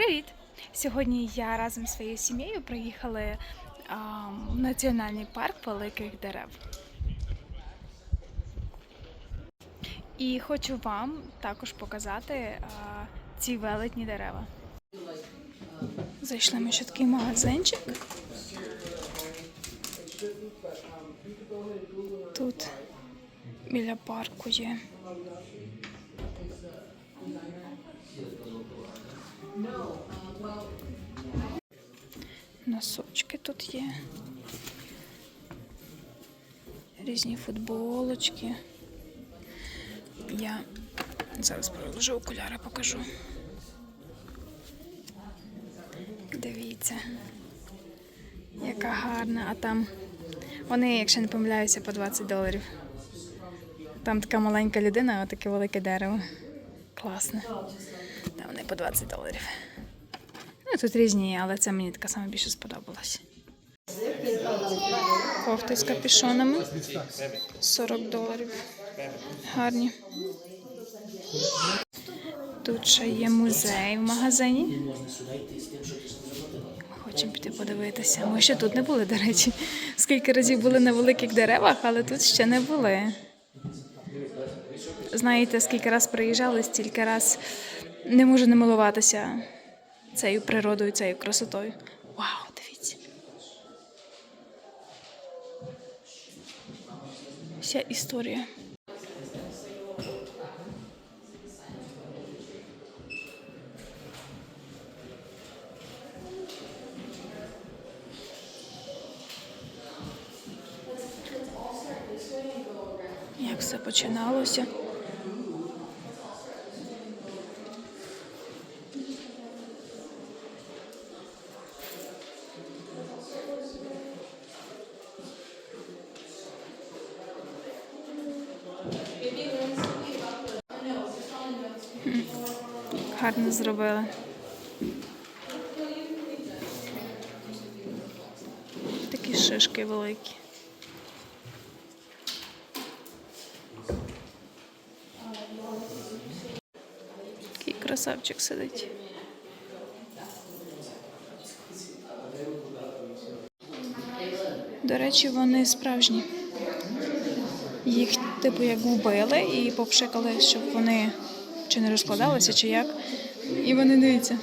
Привіт! Сьогодні я разом зі своєю сім'єю приїхали в національний парк великих дерев. І хочу вам також показати ці велетні дерева. Зайшли ми ще такий магазинчик. Тут біля парку є. Носочки тут є. Різні футболочки. Я зараз приложу окуляри, покажу. Дивіться, яка гарна, а там вони, якщо не помиляюся, по 20 доларів. Там така маленька людина, а таке велике дерево. Класне. По 20 доларів. Ну, тут різні, але це мені така саме більше сподобалась. Кофти з капюшонами. 40 доларів. Гарні. Тут ще є музей в магазині. Хочемо піти подивитися. Ми ще тут не були, до речі. Скільки разів були на великих деревах, але тут ще не були. Знаєте, скільки раз приїжджали, стільки раз не можу не милуватися цією природою, цією красотою. Вау, дивіться. Вся історія. Як все починалося? Гарно зробили. Такі шишки великі. Такий красавчик сидить. До речі, вони справжні. Їх, типу, як вбили і попшикали, щоб вони чи не розкладалися, чи як. І вони дивіться.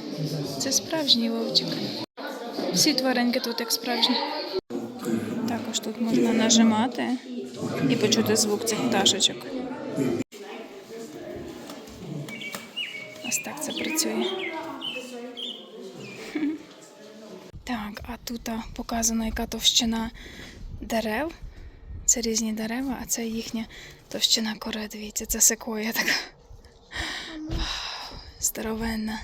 Це справжній вовчик. Всі тваринки тут як справжні. Також тут можна нажимати і почути звук цих пташечок. Ось так це працює. Так, а тут показано, яка товщина дерев. Це різні дерева, а це їхня товщина кори. Дивіться, це секоя така. Здоровенна.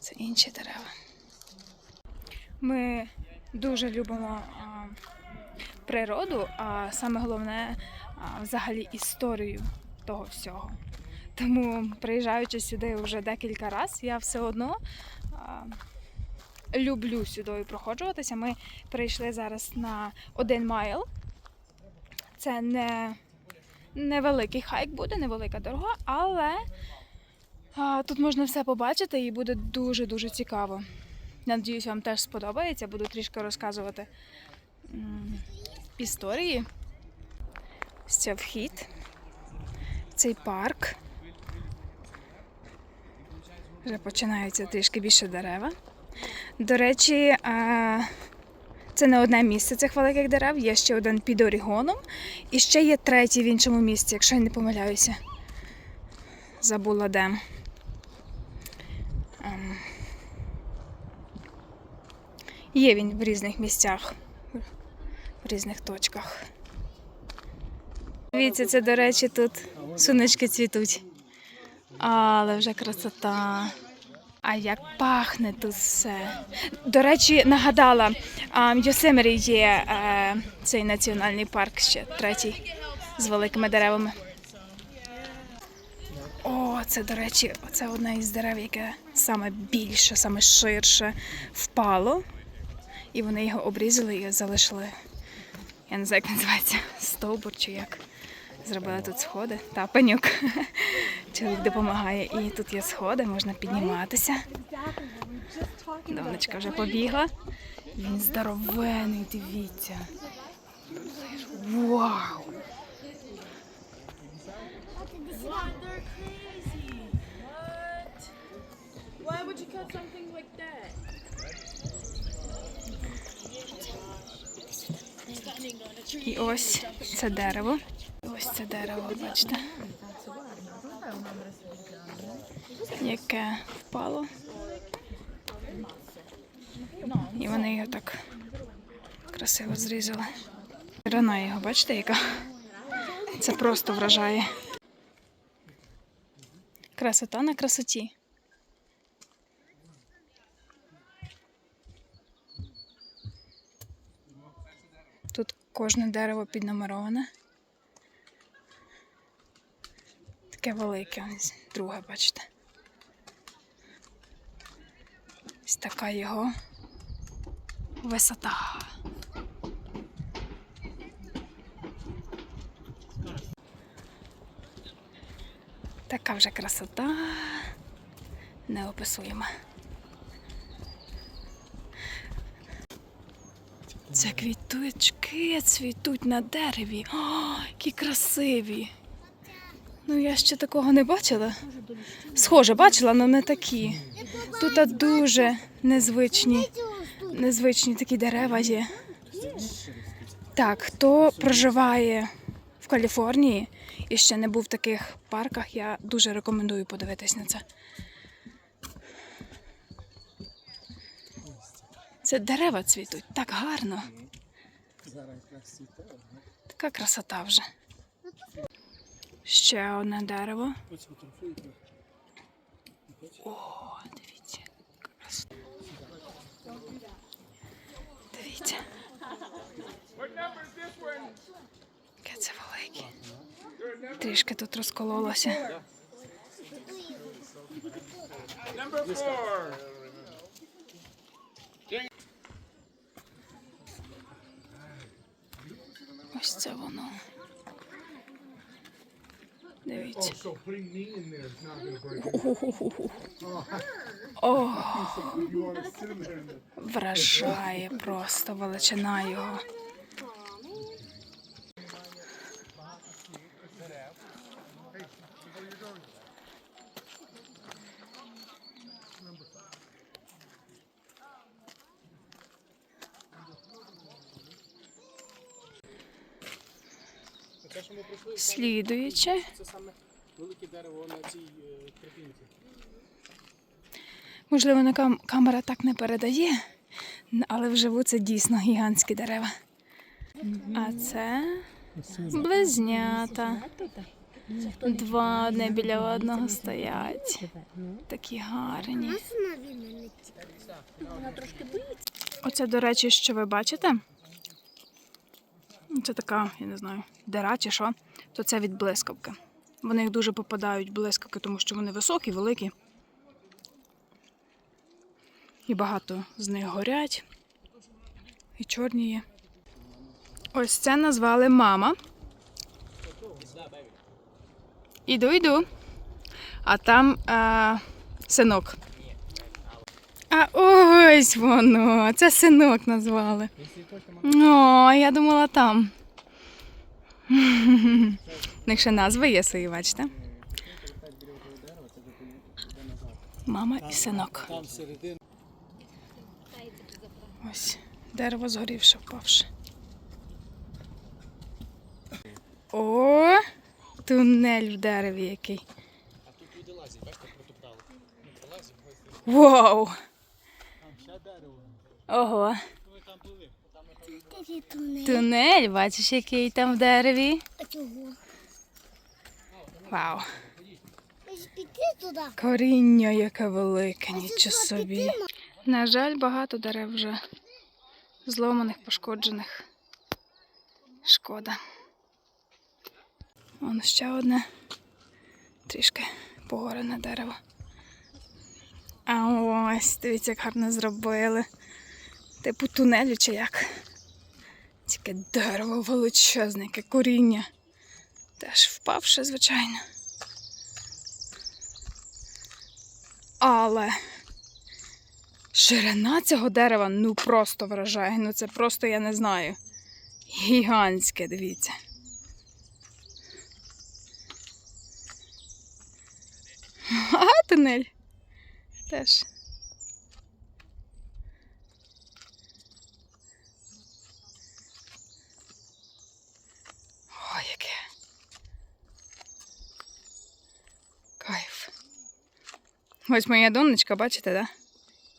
Це інші дерева. Ми дуже любимо а, природу, а саме головне а, взагалі історію того всього. Тому, приїжджаючи сюди вже декілька разів, я все одно а, люблю сюди проходжуватися. Ми прийшли зараз на один майл. Це не невеликий хайк буде, невелика дорога, але а, тут можна все побачити і буде дуже-дуже цікаво. Надіюсь, вам теж сподобається. Буду трішки розказувати м, історії. Це вхід цей парк. Вже починаються трішки більше дерева. До речі, а, це не одне місце цих великих дерев, є ще один під Орігоном і ще є третій в іншому місці, якщо я не помиляюся. Забула де. Ем, Є він в різних місцях, в різних точках. Дивіться, це, до речі, тут сунечки цвітуть. Але вже красота. А як пахне тут все. До речі, нагадала, в Йосемері є е, цей національний парк ще третій з великими деревами. О, це, до речі, це одне із дерев, яке саме більше, саме ширше впало. І вони його обрізали і залишили. Я не знаю, як називається, стовбур чи як. Зробили тут сходи та пенюк. Чоловік допомагає, і тут є сходи, можна підніматися. Донечка вже побігла. Він здоровений, дивіться. Вау! What? They're crazy. What? Why would you cut something like that? І ось це дерево. Ось це дерево, бачите. Яке впало. І вони його так красиво зрізали. Рана його, бачите, яка? Це просто вражає. Красота на красоті. Тут кожне дерево піднумероване. Таке велике, друге, бачите. Ось така його висота. Така вже красота неописуєма. Це квіточки цвітуть на дереві. О, які красиві. Ну, я ще такого не бачила. Схоже, бачила, але не такі. Тут дуже незвичні, незвичні такі дерева є. Так, хто проживає в Каліфорнії і ще не був в таких парках, я дуже рекомендую подивитись на це. Це дерева цвітуть так гарно. Така красота вже. Ще одне дерево. О, дивіться. Дивіться. Яке це велике. Трішки тут розкололося. Ось це воно. And then вражає просто величина його. Слідуюче. Це саме велике дерево на цій тропінці. Можливо, на кам- камера так не передає, але вживу це дійсно гігантські дерева. А це близнята. Два одне біля одного стоять. Такі гарні. Оце, до речі, що ви бачите? Це така, я не знаю, дира чи що, то це від блискавки. Вони їх дуже попадають блискавки, тому що вони високі, великі. І багато з них горять. І чорні є. Ось це назвали мама. Іду, йду. А там а, синок. А ось воно. Це синок назвали. О, я думала там. У них назви є свої, бачите? Мама і синок. Ось дерево згорівше, впавши. О, тунель в дереві який. А тут люди лазять, бачите, протоптали. Вау! Ого. Там Тунель, бачиш, який там в дереві. Вау. Коріння яке велике, нічого собі. На жаль, багато дерев вже зломаних, пошкоджених. Шкода. Вон ще одне трішки погорене дерево. А ось, дивіться, як гарно зробили. Типу тунелю чи як. Таке дерево величезне, яке коріння. Теж впавше, звичайно. Але ширина цього дерева ну просто вражає. Ну це просто я не знаю. Гігантське, дивіться. А, тунель. Теж. Ой, яке. Кайф. Ось моя донечка, бачите, да?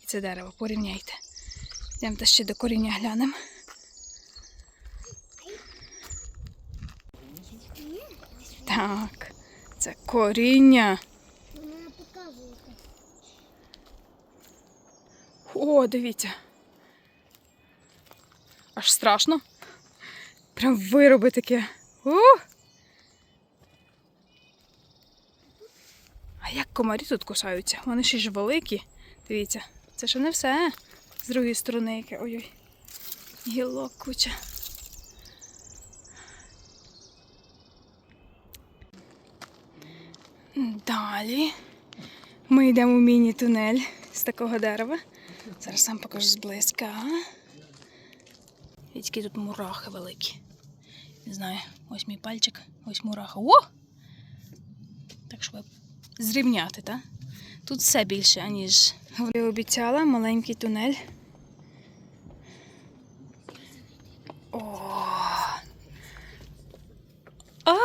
І це дерево, порівняйте. Йдемо ще до коріння глянемо. Так, це коріння. О, дивіться. Аж страшно. Прям вироби таке. О! А як комарі тут кусаються? Вони ще ж великі. Дивіться, це ще не все. З другої сторони яке. Ой-ой. Гілок куча. Далі ми йдемо в міні-тунель з такого дерева. Зараз сам покажу зблизька. Які тут мурахи великі. Не знаю, ось мій пальчик, ось мураха. О! Так, щоб зрівняти, так? Тут все більше, аніж я обіцяла, маленький тунель. О! А!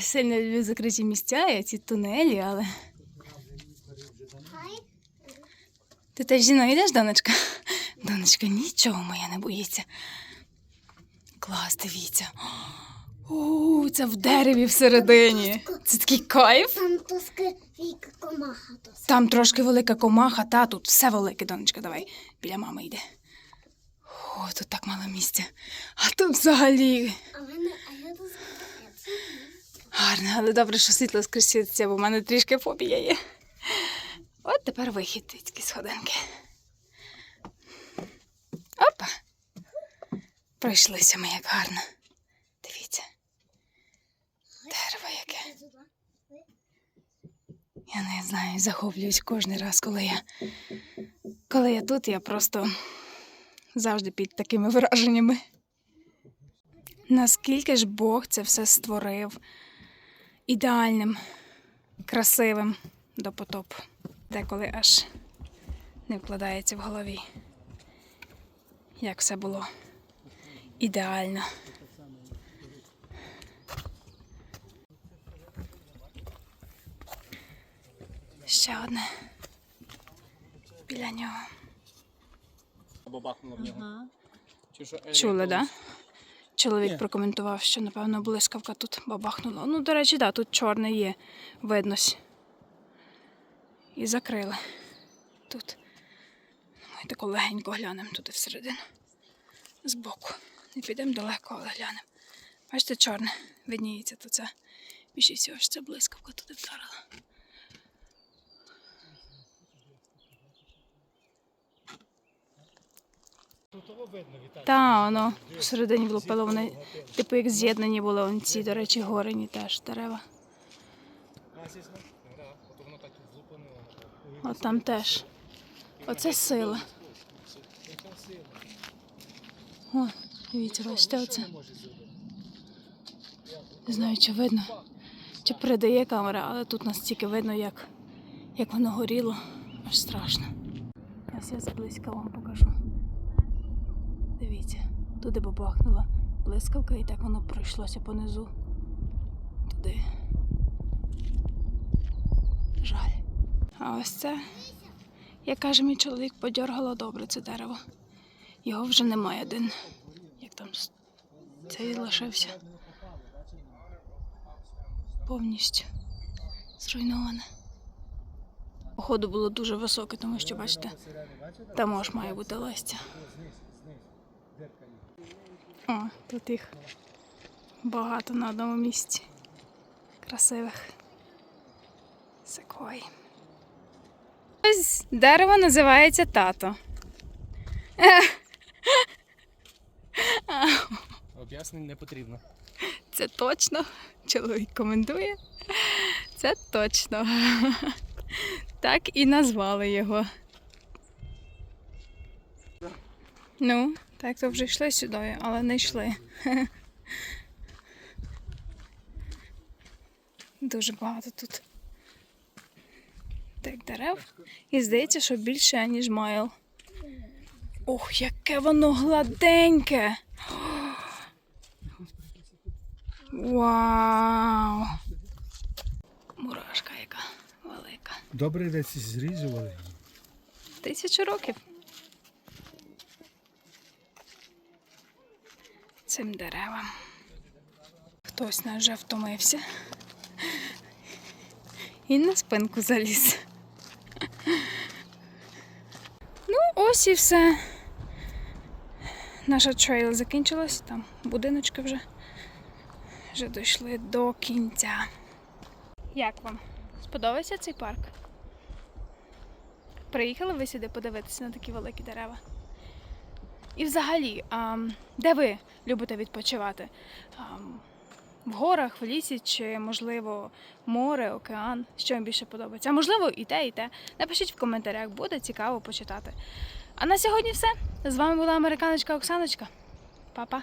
Сильно люблю закриті місця і ці тунелі, але. Ти теж зі мною йдеш, донечка? Донечка нічого моя не боїться. Клас, дивіться. О, це в дереві всередині. Це такий кайф. Там тоска віка комаха. Там трошки велика комаха, та тут все велике, донечка, давай. Біля мами йде. О, тут так мало місця. А тут взагалі гарно, але добре, що світло скрізь світиться, бо в мене трішки фобія є. От тепер вихід такі сходинки. Опа. Пройшлися ми як гарно. Дивіться. Дерево яке. Я не знаю, захоплююсь кожен раз, коли я. Коли я тут, я просто завжди під такими враженнями. Наскільки ж Бог це все створив ідеальним, красивим до потопу. Деколи аж не вкладається в голові, як все було ідеально. Ще одне біля нього. Або бахнуло в нього. Чули, так? Да? Чоловік Ні. прокоментував, що, напевно, блискавка тут бабахнула. Ну, до речі, да, тут чорне є, виднось. І закрили. Тут. Тако легенько глянемо туди всередину. Збоку. Не підемо далеко, але глянемо. Бачите, чорне видніється, то це більше всього ж це блискавка туди вдарила. Тут. Та, воно всередині влупило, вони, типу, як з'єднані були вон ці, до речі, горені теж дерева. А, сісно? Да, от воно так і зупинило. От там теж. Оце сила. О, дивіться, бачите, оце. Не знаю, чи видно, чи передає камера, але тут настільки видно, як, як воно горіло. Аж страшно. Ось я зблизька вам покажу. Дивіться, туди бабахнула блискавка, і так воно пройшлося понизу. Туди. Жаль. А ось це, як каже мій чоловік, подьоргало добре це дерево. Його вже немає один. Як там цей лишився. Повністю зруйноване. Походу було дуже високе, тому що, бачите, там аж має бути листя. О, тут їх багато на одному місці. Красивих. Секвой. Ось дерево називається тато. Об'яснень не потрібно. Це точно. Чоловік коментує. Це точно. Так і назвали його. Ну, так то вже йшли сюди, але не йшли. Дуже багато тут так дерев. І здається, що більше, ніж майл. Ох, яке воно гладеньке! Вау! Мурашка яка велика. Добре, десь зрізували. Тисячу років. Цим деревам. Хтось нас вже втомився. І на спинку заліз. Ну, ось і все. Наша трейл закінчилась, там будиночки вже. Вже дійшли до кінця. Як вам? Сподобався цей парк? Приїхали ви сюди подивитися на такі великі дерева? І взагалі, а, де ви любите відпочивати? А, в горах, в лісі чи, можливо, море, океан? Що вам більше подобається? А можливо, і те, і те. Напишіть в коментарях, буде цікаво почитати. А на сьогодні все. З вами була американочка Оксаночка. Па-па.